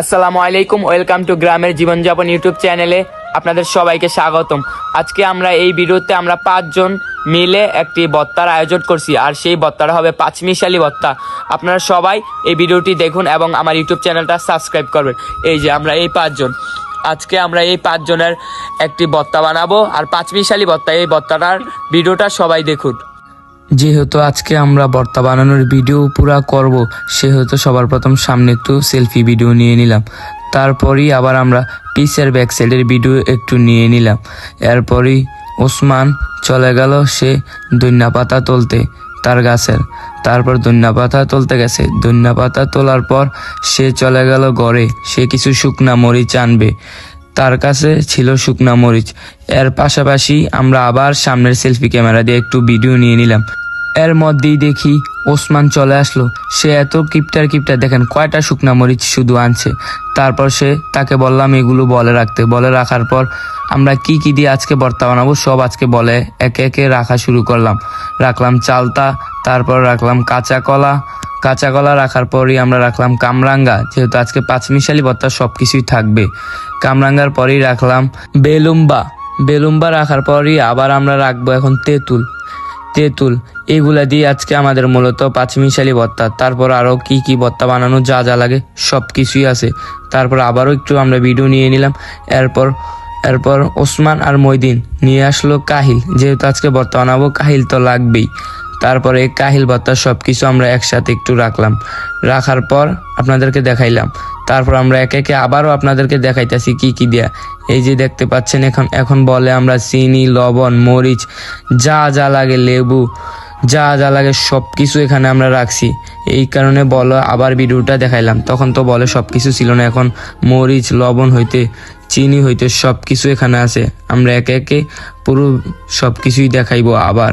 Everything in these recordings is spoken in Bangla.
আসসালামু আলাইকুম, ওয়েলকাম টু গ্রামের জীবনযাপন ইউটিউব চ্যানেলে আপনাদের সবাইকে স্বাগতম। আজকে আমরা এই ভিডিওতে আমরা পাঁচজন মিলে একটি বত্তার আয়োজন করছি, আর সেই বত্তাটা হবে পাঁচমিশালি বত্তা। আপনারা সবাই এই ভিডিওটি দেখুন এবং আমার ইউটিউব চ্যানেলটা সাবস্ক্রাইব করবেন। এই যে আমরা এই পাঁচজন। আজকে আমরা এই পাঁচজনের একটি বত্তা বানাবো, আর পাঁচমিশালি বত্তা, এই বত্তাটার ভিডিওটা সবাই দেখুন। যেহেতু আজকে আমরা বর্তা বানানোর ভিডিও পুরা করব, সেহেতু সবার প্রথম সামনে একটু সেলফি ভিডিও নিয়ে নিলাম। তারপরই আবার আমরা পিসের ব্যাক সাইডের ভিডিও একটু নিয়ে নিলাম। এরপরই ওসমান চলে গেল সে দৈন্যা পাতা তুলতে, তার গাছের। তারপর দৈন্যা পাতা তুলতে গেছে। দৈন্যা পাতা তোলার পর সে চলে গেল ঘরে। সে কিছু শুকনা মরিচ আনবে। তার কাছে ছিল শুকনা মরিচ। এর পাশাপাশি আমরা আবার সামনের সেলফি ক্যামেরা দিয়ে একটু ভিডিও নিয়ে নিলাম। এর মধ্যেই দেখি ওসমান চলে আসলো। সে এত কিপটার কিপটার, দেখেন কয়টা শুকনা মরিচ শুধু আনছে। তারপর সে তাকে বললাম, এগুলো বলে রাখতে। বলে রাখার পর আমরা কি কি দিয়ে আজকে ভর্তা বানাবো, সব আজকে বলে একে একে রাখা শুরু করলাম। রাখলাম চালতা, তারপর রাখলাম কাঁচা কলা। কাঁচা কলা রাখার পরই আমরা রাখলাম কামরাঙ্গা। যেহেতু আজকে পাঁচমিশালি ভর্তা সব কিছুই থাকবে। কামরাঙ্গার পরেই রাখলাম বেলুম্বা। বেলুম্বা রাখার পরই আবার আমরা রাখব এখন তেঁতুল। তেঁতুল। এগুলা দিয়ে আজকে আমাদের মূলত পাঁচমিশালি ভর্তা। তারপর আরও কি কি ভর্তা বানানো, যা যা লাগে সব কিছুই আছে। তারপর আবারও একটু আমরা ভিডিও নিয়ে নিলাম। এরপর এরপর ওসমান আর মইদিন নিয়ে আসলো কাহিল। যেহেতু আজকে ভর্তা বানাবো, কাহিল তো লাগবেই। তারপরে কাহিল ভত্তা সব কিছু আমরা একসাথে একটু রাখলাম। রাখার পর আপনাদেরকে দেখাইলাম। তারপর আমরা একে একে আবারও আপনাদেরকে দেখাইতেছি কি কি দেয়া। এই যে দেখতে পাচ্ছেন এখন এখন বলে আমরা চিনি, লবণ, মরিচ, যা যা লাগে লেবু, যা যা লাগে সব কিছু এখানে আমরা রাখছি। এই কারণে বলো আবার ভিডিওটা দেখাইলাম। তখন তো বলে সব কিছু ছিল না। এখন মরিচ, লবণ হইতে, চিনি হইতে সব কিছু এখানে আছে। আমরা একে একে পুরো সব কিছুই দেখাইবো আবার।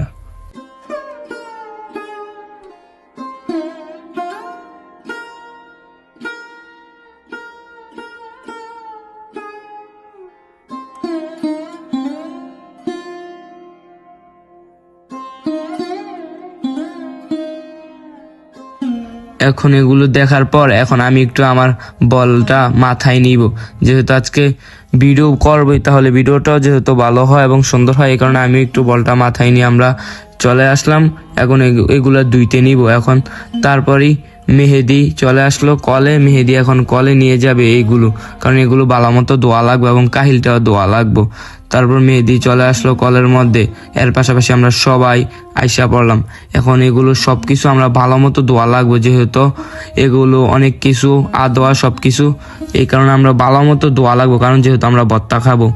এখন এগুলো দেখার পর এখন আমি একটু আমার বলটা মাথায় নিব। যেহেতু আজকে ভিডিও করবই, তাহলে ভিডিওটাও যেহেতু ভালো হয় এবং সুন্দর হয়, এই কারণে আমি একটু বলটা মাথায় নিয়ে আমরা চলে আসলাম। এখন এগু- এগুলো দুইতে নিব এখন। তারপরেই মেহেদি চলে আসলো, কলে মেহেদি এখন কলে নিয়ে যাবে এইগুলো। কারণ এগুলো ভালো মতো দোয়া লাগবে এবং কাহিলটাও দোয়া লাগবে। তারপর মেহেদি চলে আসলো কলের মধ্যে। এর পাশাপাশি আমরা সবাই আইসা পড়লাম। এখন এগুলো সব কিছু আমরা ভালো মতো দোয়া লাগবে যেহেতু এগুলো অনেক কিছু, আদোয়া সব কিছু এই কারণে আমরা ভালো মতো দোয়া লাগবো, কারণ যেহেতু আমরা ভত্তা খাব।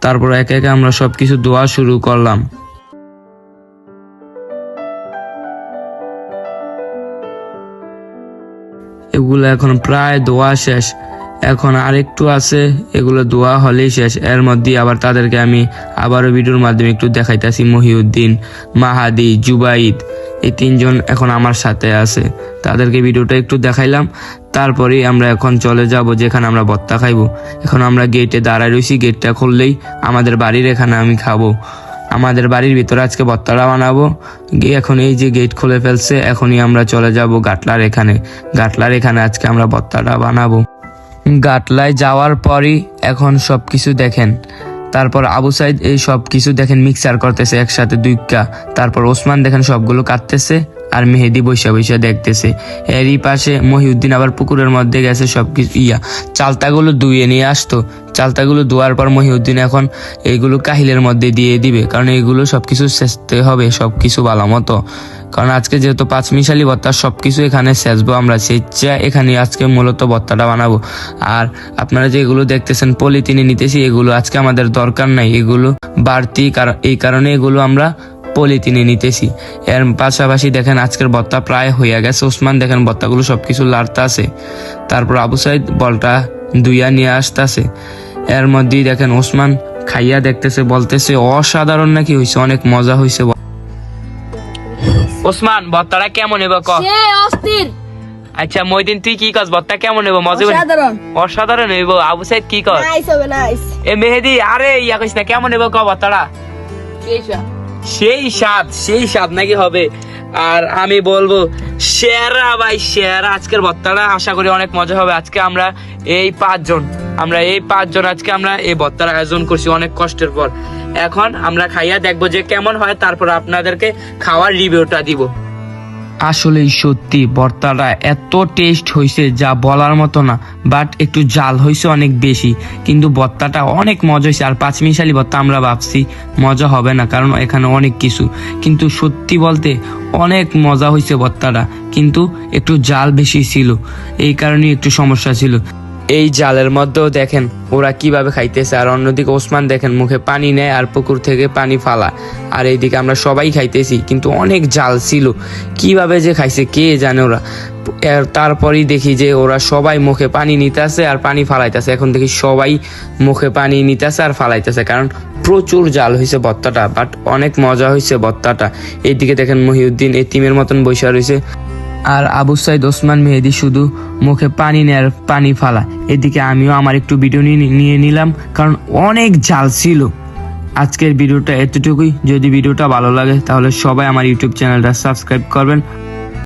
তারপর একে একে আমরা সব কিছু দোয়া শুরু করলাম। এগুলো এখন প্রায় দোয়া শেষ। এখন আরেকটু আছে, এগুলো দোয়া হলেই শেষ। এর মধ্যে আবার তাদেরকে আমি আবারও ভিডিওর মাধ্যমে একটু দেখাইতেছি, মহিউদ্দিন, মাহাদি, জুবাইদ, এই তিনজন এখন আমার সাথে আছে। তাদেরকে ভিডিওটা একটু দেখাইলাম, তারপরেই আমরা এখন চলে যাব যেখানে আমরা ভত্তা খাইবো। এখন আমরা গেটে দাঁড়ায় রয়েছি গেটটা খুললেই আমাদের বাড়ির এখানে আমি খাব। আমাদের বাড়ির ভিতরে আজকে ভত্তাটা বানাবো। এখন এই যে গেট খুলে ফেলছে, এখনই আমরা চলে যাব গাটলার এখানে। গাটলার এখানে আজকে আমরা ভত্তাটা বানাবো। গাটলায় যাওয়ার পরই এখন সব কিছু দেখেন। তারপর আবু সাইদ এই সব কিছু দেখেন, মিক্সার করতেছে একসাথে দুইটা তারপর ওসমান দেখেন সবগুলো কাটতেছে আর মেহেদি বৈশা বৈশা দেখতেছে। এরই পাশে মহিউদ্দিন আবার পুকুরের মধ্যে গেছে সব কিছু ইয়া, চালতাগুলো ধুয়ে নিয়ে আসতো। চালতাগুলো ধোয়ার পর মহিউদ্দিন এখন এইগুলো কাহিলের মধ্যে দিয়ে দিবে, কারণ এইগুলো সব কিছু সেচতে হবে, সবকিছু ভালো মতো। কারণ আজকে যেহেতু পাঁচ মিশালি ভত্তা সব কিছু এখানে সেচবো আমরা। সেচা এখানে আজকে মূলত ভত্তাটা বানাবো। আর আপনারা যেগুলো দেখতেছেন পলিথিনে নিতেছি, এগুলো আজকে আমাদের দরকার নাই। এগুলো বাড়তি কার- এই কারণে এগুলো আমরা পলিথিনে নিতেছি। এর পাশাপাশি দেখেন আজকের ভত্তা প্রায় হইয়া গেছে। ওসমান দেখেন ভত্তাগুলো সবকিছু লাড়তে আছে তারপর আবু সাইদ বলটা দুইয়া নিয়ে আসতেছে। এর মধ্যেই দেখেন ওসমান খাইয়া দেখতেছে, বলতেছে, অসাধারণ নাকি হয়েছে অনেক মজা হয়েছে ওসমান ভত্তাটা কেমন এবার ক? সে অস্থির। আচ্ছা মইদিন তুই কি কস ভত্তা কেমন হইব? মজা হইব? অসাধারণ। হইব। আবু সাইদ কি কস? নাইস হবে নাইস। এ মেহেদি আরে ইয়া কইস না কেমন হইব ক ভত্তাটা? সেই স্বাদ সেই স্বাদ নাকি হবে। আর আমি বলব সেরা ভাই সেরা। আজকের ভত্তাটা আশা করি অনেক মজা হবে। আজকে আমরা এই পাঁচজন আমরা এই পাঁচজন আজকে আমরা এই ভত্তার আয়োজন করছি অনেক কষ্টের পর। এখন আমরা খাইয়া দেখব যে কেমন হয়, তারপর আপনাদেরকে খাওয়ার রিভিউটা দিব। আসলেই সত্যি, ভর্তাটা এত টেস্ট হয়েছে যা বলার মতো না বাট একটু জাল হয়েছে অনেক বেশি। কিন্তু ভর্তাটা অনেক মজা হয়েছে আর পাঁচমিশালি ভর্তা আমরা ভাবছি মজা হবে না, কারণ এখানে অনেক কিছু। কিন্তু সত্যি বলতে অনেক মজা হয়েছে ভর্তাটা, কিন্তু একটু জাল বেশি ছিল, এই কারণে একটু সমস্যা ছিল। এই জালের মধ্যেও দেখেন ওরা কীভাবে খাইতেছে, আর অন্যদিকে ওসমান দেখেন মুখে পানি নেয় আর পুকুর থেকে পানি ফালা আর এইদিকে আমরা সবাই খাইতেছি, কিন্তু অনেক জাল ছিল। কীভাবে যে খাইছে, কে জানে ওরা? তারপরেই দেখি যে ওরা সবাই মুখে পানি নিতেছে আর পানি ফালাইতেছে। এখন দেখি সবাই মুখে পানি নিতেছে আর ফালাইতেছে, কারণ প্রচুর জাল হয়েছে বত্তাটা বাট অনেক মজা হয়েছে বত্তাটা। এইদিকে দেখেন মহিউদ্দিন এতিমের মতন বৈশা রয়েছে আর আবু সাইদ ওসমান মেহেদি শুধু মুখে পানি নেয়ার পানি ফালা। এদিকে আমিও আমার একটু ভিডিও নিয়ে- নিয়ে নিলাম, কারণ অনেক জাল ছিল। আজকের ভিডিওটা এতটুকুই। যদি ভিডিওটা ভালো লাগে, তাহলে সবাই আমার ইউটিউব চ্যানেলটা সাবস্ক্রাইব করবেন।